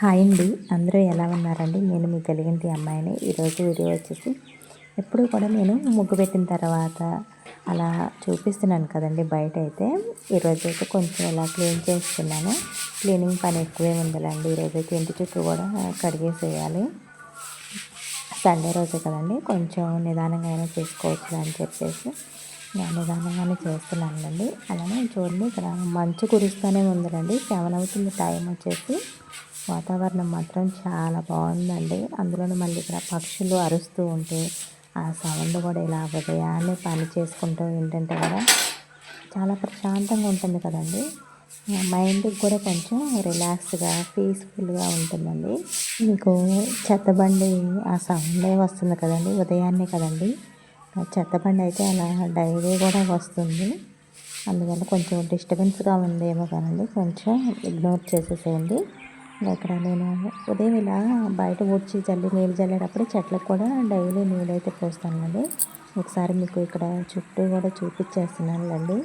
Hi అండి. అందరూ ఎలా ఉన్నారండి? నేను మీ తెలుగింటి అమ్మాయిని. ఈరోజు వీడియో వచ్చేసి ఎప్పుడు కూడా నేను ముగ్గు పెట్టిన తర్వాత అలా చూపిస్తున్నాను కదండి బయట అయితే. ఈరోజు అయితే కొంచెం ఇలా క్లీన్ చేస్తున్నాను. క్లీనింగ్ పని ఎక్కువే ఉండాలండి ఈరోజు అయితే ఇంటి చుట్టూ కూడా కడిగేసేయాలి. సండే రోజే కదండి. కొంచెం నిదానంగా అయినా చేసుకోవచ్చు అని చెప్పేసి నేను నిదానంగానే చేస్తున్నానండి. అలానే చూడండి ఇక్కడ మంచు కురుస్తూనే ఉందండి సెవెన్ అవుతుంది టైం వచ్చేసి. వాతావరణం మాత్రం చాలా బాగుందండి. అందులోనే మళ్ళీ ఇక్కడ పక్షులు అరుస్తూ ఉంటే ఆ సౌండ్ కూడా ఇలా ఉదయాన్నే పని చేసుకుంటూ ఏంటంటే కూడా చాలా ప్రశాంతంగా ఉంటుంది కదండి. మైండ్కి కూడా కొంచెం రిలాక్స్గా పీస్ఫుల్గా ఉంటుందండి. మీకు చెత్తబండి ఆ సౌండే వస్తుంది కదండి ఉదయాన్నే కదండి. చెత్త బండి అయితే అలా డైరీ కూడా వస్తుంది. అందువల్ల కొంచెం డిస్టర్బెన్స్గా ఉందేమో కదండి కొంచెం ఇగ్నోర్ చేసేసేయండి. ఇక్కడ నేను ఉదయం ఇలా బయట ఊడ్చి జల్లి నీళ్ళు జల్లేటప్పుడు చెట్లకు కూడా డైలీ నీళ్ళు అయితే పోస్తానండి ఒకసారి మీకు ఇక్కడ చుట్టూ కూడా చూపించేస్తున్నానులేండి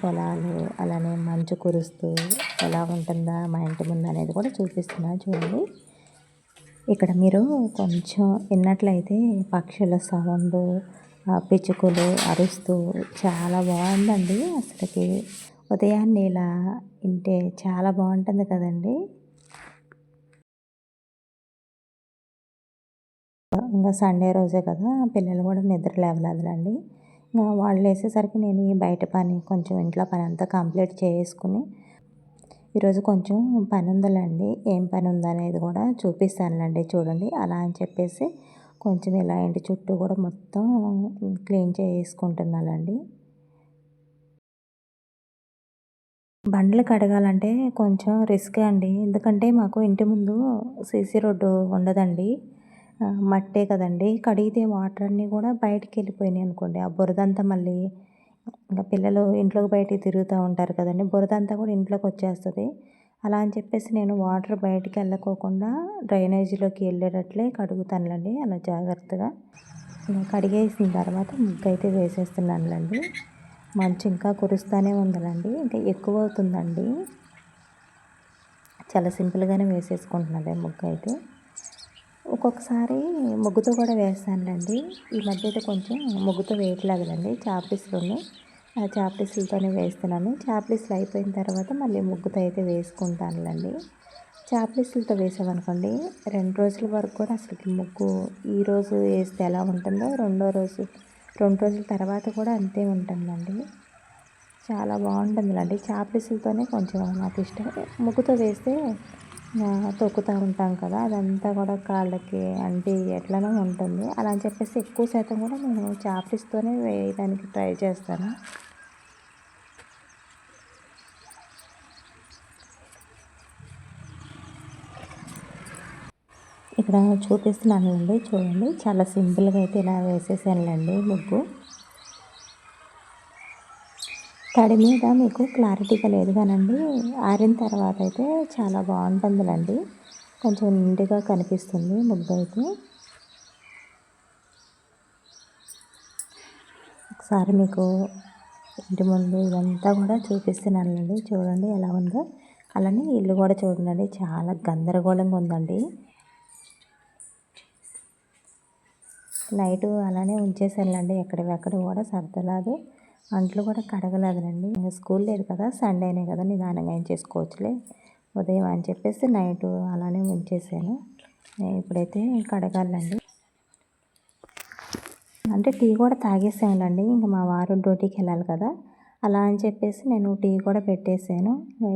పొలాలు అలానే మంచు కురుస్తూ ఎలా ఉంటుందా మా ఇంటి ముందు అనేది కూడా చూపిస్తున్నాను చూడండి. ఇక్కడ మీరు కొంచెం విన్నట్లయితే పక్షుల సౌండ్ పిచ్చుకలు అరుస్తూ చాలా బాగుందండి అసలుకి. ఉదయాన్నే ఇలా ఇంటే చాలా బాగుంటుంది కదండి. ఇంకా సండే రోజే కదా పిల్లలు కూడా నిద్ర లేవలేదులండి. ఇంకా వాళ్ళు వేసేసరికి నేను ఈ బయట పని కొంచెం ఇంట్లో పని అంతా కంప్లీట్ చేసుకుని ఈరోజు కొంచెం పని ఉందండి ఏం పని ఉందనేది కూడా చూపిస్తానులేండి చూడండి. అలా అని చెప్పేసి కొంచెం ఇలా ఇంటి చుట్టూ కూడా మొత్తం క్లీన్ చేసుకుంటున్నానండి. బండ్లు కడగాలంటే కొంచెం రిస్క్ అండి. ఎందుకంటే మాకు ఇంటి ముందు సీసీ రోడ్డు ఉండదండి. మట్టే కదండి. కడిగితే వాటర్ అన్నీ కూడా బయటికి వెళ్ళిపోయినాయి అనుకోండి. ఆ బురదంతా మళ్ళీ ఇంకా పిల్లలు ఇంట్లోకి బయటికి తిరుగుతూ ఉంటారు కదండి. బురద అంతా కూడా ఇంట్లోకి వచ్చేస్తుంది. అలా అని చెప్పేసి నేను వాటర్ బయటికి వెళ్ళకోకుండా డ్రైనేజీలోకి వెళ్ళేటట్లే కడుగుతానులండి. అలా జాగ్రత్తగా కడిగేసిన తర్వాత ముగ్గు అయితే వేసేస్తున్నానులేండి. మంచు ఇంకా కురుస్తూనే ఉందండి ఇంకా ఎక్కువ అవుతుందండి. చాలా సింపుల్గానే వేసేసుకుంటున్నదే ముగ్గు అయితే ఒక్కొక్కసారి ముగ్గుతో కూడా వేస్తానులేండి. ఈ మధ్య అయితే కొంచెం ముగ్గుతో వేయట్లేదులేండి. చాపీస్లోనే ఆ చాపీసులతోనే వేస్తున్నాను. చాపీసులు అయిపోయిన తర్వాత మళ్ళీ ముగ్గుతో అయితే వేసుకుంటానులేండి. చాపీసులతో వేసామనుకోండి రెండు రోజుల వరకు కూడా అసలు ముగ్గు ఈ రోజు వేస్తే ఎలా ఉంటుందో రెండో రోజు రెండు రోజుల తర్వాత కూడా అంతే ఉంటుందండి. చాలా బాగుంటుందిలేండి. చాపీసులతోనే కొంచెం నాకు ఇష్టం. ముగ్గుతో వేస్తే తొక్కుతూ ఉంటాం కదా అదంతా కూడా కాళ్ళకి అంటే ఎట్లనో ఉంటుంది. అలా అని చెప్పేసి ఎక్కువ శాతం కూడా నేను చాపీస్తోనే వేయడానికి ట్రై చేస్తాను. ఇక్కడ చూపిస్తున్నాను అండి చూడండి. చాలా సింపుల్గా అయితే ఇలా వేసేసానులేండి ముగ్గు. తడి మీద మీకు క్లారిటీగా లేదు కానండి. ఆరిన తర్వాత అయితే చాలా బాగుంటుందిలండి. కొంచెం నిండుగా కనిపిస్తుంది ముగ్గు అయితే ఒకసారి మీకు ఇంటి ముందు ఇదంతా కూడా చూపిస్తున్నానండి. చూడండి ఎలా ఉందో. అలానే ఇల్లు కూడా చూడండి. చాలా గందరగోళంగా ఉందండి. లైటు అలానే ఉంచేసానులండి ఎక్కడివెక్కడ కూడా సర్దలాదు. అంట్లు కూడా కడగలేదనండి ఇంకా స్కూల్ లేదు కదా సండేనే కదా నిదానంగా ఏం చేసుకోవచ్చులే. ఉదయం అని చెప్పేసి నైట్ అలానే ఉంచేసాను. ఇప్పుడైతే కడగాలండి. అంటే టీ కూడా తాగేసాములండి ఇంకా మా వారు డ్యూటీకి వెళ్ళాలి కదా. అలా అని చెప్పేసి నేను టీ కూడా పెట్టేసాను.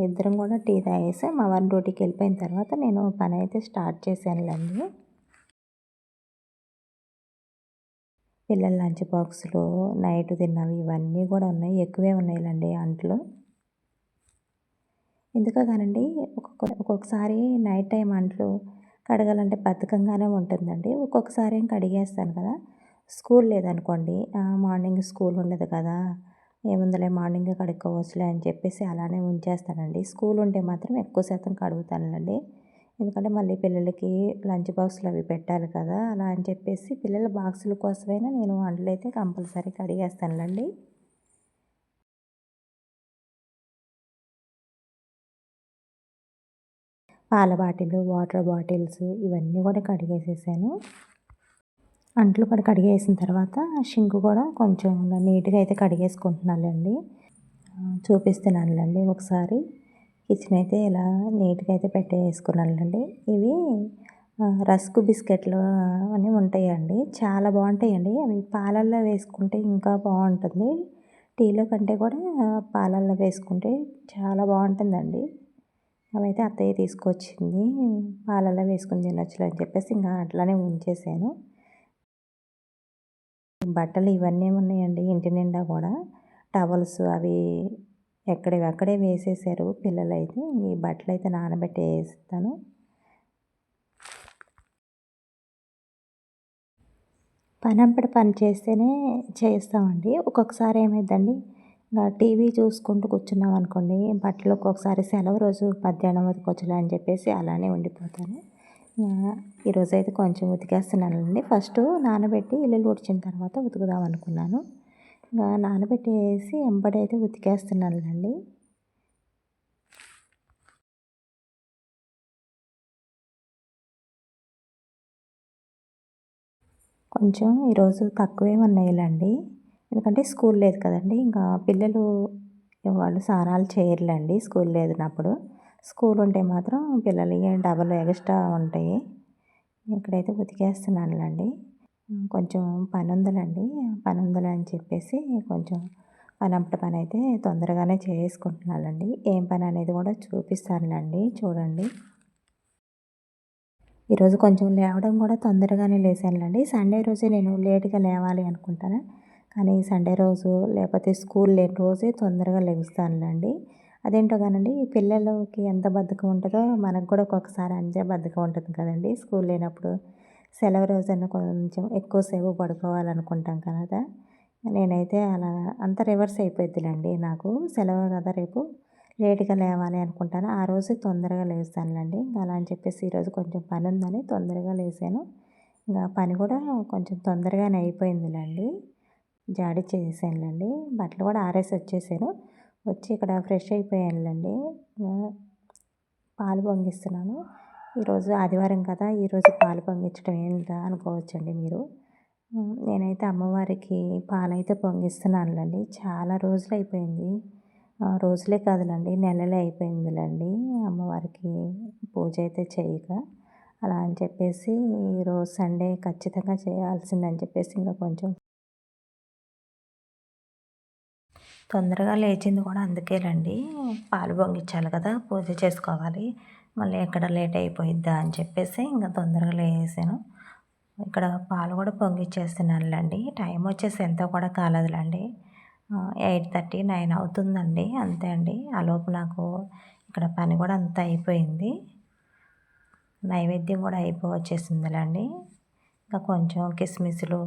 ఇద్దరం కూడా టీ తాగేసి మా వారు డ్యూటీకి వెళ్ళిపోయిన తర్వాత నేను పని అయితే స్టార్ట్ చేశానులండి. పిల్లల లంచ్ బాక్సులు నైట్ తిన్నవి ఇవన్నీ కూడా ఉన్నాయి. ఎక్కువే ఉన్నాయిలండి అంట్లో. ఎందుకో కానండి ఒక్కొక్క ఒక్కొక్కసారి నైట్ టైం అంట్లు కడగాలంటే బద్ధకంగానే ఉంటుందండి. ఒక్కొక్కసారి ఏం కడిగేస్తాను కదా. స్కూల్ లేదనుకోండి మార్నింగ్ స్కూల్ ఉండదు కదా ఏముందలే మార్నింగ్ కడుక్కోవచ్చులే అని చెప్పేసి అలానే ఉంచేస్తానండి. స్కూల్ ఉంటే మాత్రం ఎక్కువ శాతం కడుగుతానులేండి. ఎందుకంటే మళ్ళీ పిల్లలకి లంచ్ బాక్సులు అవి పెట్టాలి కదా అలా అని చెప్పేసి పిల్లల బాక్సుల కోసమైనా నేను వంటలు అయితే కంపల్సరీ కడిగేస్తానులేండి. పాల బాటిల్ వాటర్ బాటిల్స్ ఇవన్నీ కూడా కడిగేసేసాను. అంట్లు కూడా కడిగేసిన తర్వాత షింక్ కూడా కొంచెం నీట్గా అయితే కడిగేసుకుంటున్నానండి చూపిస్తున్నానులేండి ఒకసారి. కిచెన్ అయితే ఇలా నీట్గా అయితే పెట్టేసుకున్నానండి. ఇవి రస్కు బిస్కెట్లు అని ఉంటాయండి. చాలా బాగుంటాయండి. అవి పాలల్లో వేసుకుంటే ఇంకా బాగుంటుంది. టీలో కంటే కూడా పాలల్లో వేసుకుంటే చాలా బాగుంటుందండి. అవైతే అత్తయ్య తీసుకొచ్చింది. పాలల్లో వేసుకుని తినొచ్చులే అని చెప్పేసి ఇంకా అట్లానే ఉంచేసాను. బట్టలు ఇవన్నీ ఉన్నాయండి ఇంటి నిండా కూడా. టవల్స్ అవి ఎక్కడివి అక్కడే వేసేసారు పిల్లలు అయితే ఈ బట్టలు అయితే నానబెట్టి వేస్తాను. పని పని చేస్తేనే చేస్తామండి. ఒక్కొక్కసారి ఏమైందండి? ఇంకా టీవీ చూసుకుంటూ కూర్చున్నాం అనుకోండి. బట్టలు ఒక్కొక్కసారి సెలవు రోజు మధ్యాహ్నం ఉతకొచ్చులే అని చెప్పేసి అలానే ఉండిపోతాను. ఈరోజు అయితే కొంచెం ఉతికేస్తున్నానండి. ఫస్ట్ నానబెట్టి ఇల్లు ఉడిచిన తర్వాత ఉతుకుదాం అనుకున్నాను. ఇంకా నానబెట్టేసి ఎంబడైతే ఉతికేస్తున్నానండి కొంచెం ఈరోజు తక్కువే ఉన్నాయిలేండి. ఎందుకంటే స్కూల్ లేదు కదండి. ఇంకా పిల్లలు వాళ్ళు స్నానాలు చేయర్లండి స్కూల్ లేనప్పుడు. స్కూల్ ఉంటే మాత్రం పిల్లలు డబల్ ఎక్స్ట్రా ఉంటాయి. ఇక్కడైతే ఉతికేస్తున్నానులండి. కొంచెం పని ఉందిలేండి పని ఉందిలే అని చెప్పేసి కొంచెం పనంపట పని అయితే తొందరగానే చేసుకుంటున్నానండి. ఏం పని అనేది కూడా చూపిస్తానులేండి. చూడండి. ఈరోజు కొంచెం లేవడం కూడా తొందరగానే లేసానులేండి. సండే రోజే నేను లేట్గా లేవాలి అనుకుంటాను. కానీ సండే రోజు లేకపోతే స్కూల్ లేని రోజే తొందరగా లెగుస్తానులేండి అదేంటో కానండి పిల్లలకి ఎంత బద్ధకం ఉంటుందో మనకు కూడా ఒక్కొక్కసారి అంతే బద్ధకం ఉంటుంది కదండి. స్కూల్ లేనప్పుడు సెలవు రోజైనా కొంచెం ఎక్కువసేపు పడుకోవాలనుకుంటాం కదా. నేనైతే అలా అంత రివర్స్ అయిపోద్దిలేండి నాకు. సెలవు కదా రేపు. లేట్గా లేవాలి అనుకుంటాను. ఆ రోజు తొందరగా లేస్తానులేండి. అలా అని చెప్పేసి ఈరోజు కొంచెం పని ఉందని తొందరగా లేసాను. ఇంకా పని కూడా కొంచెం తొందరగానే అయిపోయిందిలేండి. జాడి చేసానులేండి బట్టలు కూడా ఆరేసి వచ్చేసాను. వచ్చి ఇక్కడ ఫ్రెష్ అయిపోయానులేండి. పాలు పొంగిస్తున్నాను. ఈరోజు ఆదివారం కదా ఈరోజు పాలు పొంగించడం ఏంటా అనుకోవచ్చండి మీరు. నేనైతే అమ్మవారికి పాలైతే పొంగిస్తున్నానులండి. చాలా రోజులు అయిపోయింది. రోజులే కాదులేండి నెలలే అయిపోయిందిలండి అమ్మవారికి పూజ అయితే చేయక. అలా అని చెప్పేసి ఈరోజు సండే ఖచ్చితంగా చేయాల్సిందని చెప్పేసి ఇంకా కొంచెం తొందరగా లేచింది కూడా అందుకేనండి పాలు పొంగించాలి కదా పూజ చేసుకోవాలి. మళ్ళీ ఎక్కడ లేట్ అయిపోయిద్దా అని చెప్పేసి ఇంకా తొందరగా లేసాను ఇక్కడ పాలు కూడా పొంగిచ్చేస్తున్నానులేండి. టైం వచ్చేసి ఎంతో కూడా కాలేదులేండి. ఎయిట్ థర్టీ నైన్ అవుతుందండి. అంతే అండి. ఆలోపు నాకు ఇక్కడ పని కూడా అంతా అయిపోయింది. నైవేద్యం కూడా అయిపో వచ్చేసిందిలేండి ఇంకా కొంచెం కిస్మిస్లు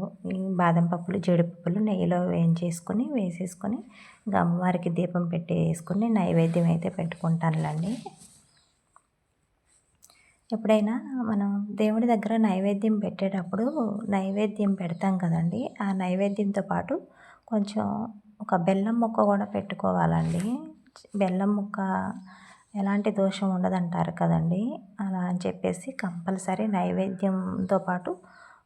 బాదం పప్పులు జీడిపప్పులు నెయ్యిలో వేయించేసుకొని వేసేసుకొని ఇంకా అమ్మవారికి దీపం పెట్టేసుకొని నైవేద్యం అయితే పెట్టుకుంటానులేండి. ఎప్పుడైనా మనం దేవుడి దగ్గర నైవేద్యం పెట్టేటప్పుడు నైవేద్యం పెడతాం కదండి. ఆ నైవేద్యంతో పాటు కొంచెం ఒక బెల్లం ముక్క కూడా పెట్టుకోవాలండి. బెల్లం ముక్క ఎలాంటి దోషం ఉండదంటారు కదండి. అలా అని చెప్పేసి కంపల్సరీ నైవేద్యంతో పాటు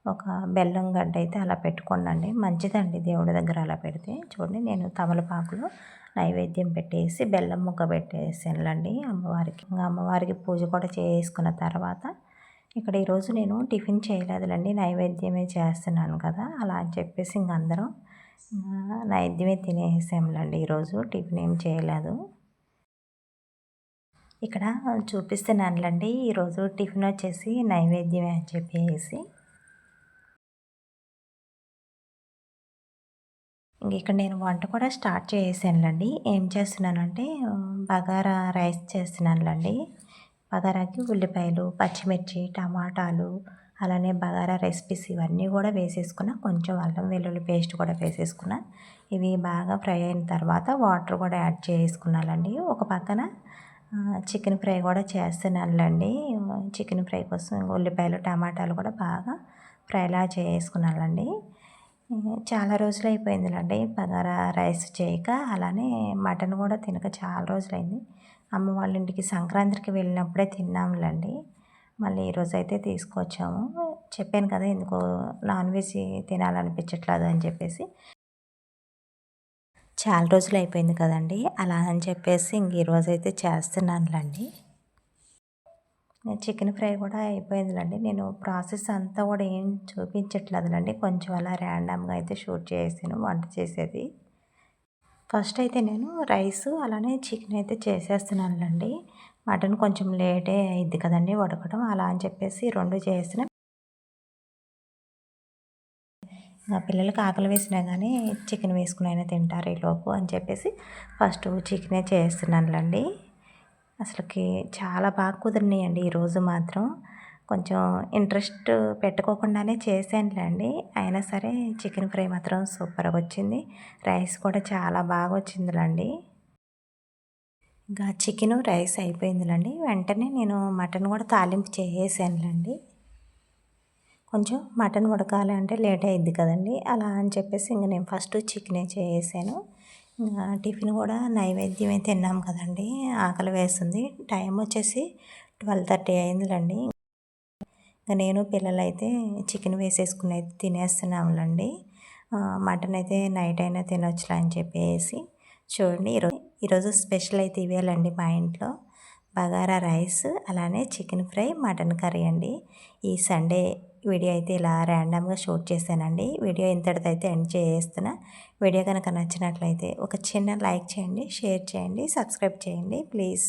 ఒక బెల్లం గడ్డ అయితే అలా పెట్టుకోండి మంచిదండి దేవుడి దగ్గర అలా పెడితే. చూడండి నేను తమలపాకులో నైవేద్యం పెట్టేసి బెల్లం ముక్క పెట్టేసానులండి అమ్మవారికి. ఇంకా అమ్మవారికి పూజ కూడా చేసుకున్న తర్వాత ఇక్కడ ఈరోజు నేను టిఫిన్ చేయలేదులండి నైవేద్యమే చేస్తున్నాను కదా అలా అని చెప్పేసి ఇంక అందరం నైవేద్యమే తినేసాంలేండి ఈరోజు టిఫిన్ ఏం చేయలేదు. ఇక్కడ చూపిస్తున్నానులేండి ఈరోజు టిఫిన్ వచ్చేసి నైవేద్యమే అని చెప్పేసి. ఇంక ఇక్కడ నేను వంట కూడా స్టార్ట్ చేసేసానులండి. ఏం చేస్తున్నానంటే బగారా రైస్ చేస్తున్నానులండి. బగారాకి ఉల్లిపాయలు పచ్చిమిర్చి టమాటాలు అలానే బగారా రెసిపీస్ ఇవన్నీ కూడా వేసేసుకున్న కొంచెం అల్లం వెల్లుల్లి పేస్ట్ కూడా వేసేసుకున్న. ఇవి బాగా ఫ్రై అయిన తర్వాత వాటర్ కూడా యాడ్ చేసుకున్నానండి. ఒక పక్కన చికెన్ ఫ్రై కూడా చేస్తున్నానులండి. చికెన్ ఫ్రై కోసం ఉల్లిపాయలు టమాటాలు కూడా బాగా ఫ్రైలా చేసుకున్నానండి. చాలా రోజులు అయిపోయిందిలండి బగారా రైస్ చేయక అలానే మటన్ కూడా తినక చాలా రోజులైంది. అమ్మ వాళ్ళ ఇంటికి సంక్రాంతికి వెళ్ళినప్పుడే తిన్నాములండి మళ్ళీ ఈరోజు అయితే తీసుకొచ్చాము. చెప్పాను కదా ఎందుకో నాన్ వెజ్ తినాలనిపించట్లేదు అని చెప్పేసి. చాలా రోజులు అయిపోయింది కదండి. అలా అని చెప్పేసి ఇంక ఈరోజు అయితే చేస్తున్నానులండి. చికెన్ ఫ్రై కూడా అయిపోయిందిలండి. నేను ప్రాసెస్ అంతా కూడా ఏం చూపించట్లేదులండి. కొంచెం అలా ర్యాండమ్గా అయితే షూట్ చేసాను వంట చేసేది. ఫస్ట్ అయితే నేను రైస్ అలానే చికెన్ అయితే చేసేస్తున్నానులండి. మటన్ కొంచెం లేటే అయింది కదండి ఉడకడం అలా అని చెప్పేసి రెండు చేసిన. నా పిల్లలకి ఆకలి వేసినా కానీ చికెన్ వేసుకుని అయినా తింటారు ఈలోపు అని చెప్పేసి ఫస్ట్ చికెనే చేస్తున్నానులండి. అసలుకి చాలా బాగా కుదిరినాయండి ఈరోజు మాత్రం. కొంచెం ఇంట్రెస్ట్ పెట్టుకోకుండానే చేశానులేండి. అయినా సరే చికెన్ ఫ్రై మాత్రం సూపర్గా వచ్చింది. రైస్ కూడా చాలా బాగా వచ్చిందిలండి. ఇంకా చికెన్ రైస్ అయిపోయిందిలండి. వెంటనే నేను మటన్ కూడా తాలింపు చేసేసానులేండి. కొంచెం మటన్ ఉడకాలి అంటే లేట్ అయింది కదండి. అలా అని చెప్పేసి ఇంక నేను ఫస్ట్ చికెనే చేసాను టిఫిన్ కూడా నైవేద్యం అయితే తిన్నాం కదండి. ఆకలి వేస్తుంది. టైం వచ్చేసి ట్వెల్వ్ థర్టీ అయిందిలండి. ఇంకా నేను పిల్లలు అయితే చికెన్ వేసేసుకుని అయితే తినేస్తున్నాములండి మటన్ అయితే నైట్ అయినా తినొచ్చులే అని చెప్పేసి చూడండి. ఈరోజు ఈరోజు స్పెషల్ అయితే ఇవేలండి మా ఇంట్లో. బగారా రైస్ అలానే చికెన్ ఫ్రై మటన్ కర్రీ అండి. ఈ సండే వీడియో అయితే ఇలా ర్యాండమ్గా షూట్ చేశానండి. వీడియో ఇంతటితో అయితే ఎండ్ చేస్తున్నా. వీడియో కనుక నచ్చినట్లయితే ఒక చిన్న లైక్ చేయండి షేర్ చేయండి సబ్స్క్రైబ్ చేయండి ప్లీజ్.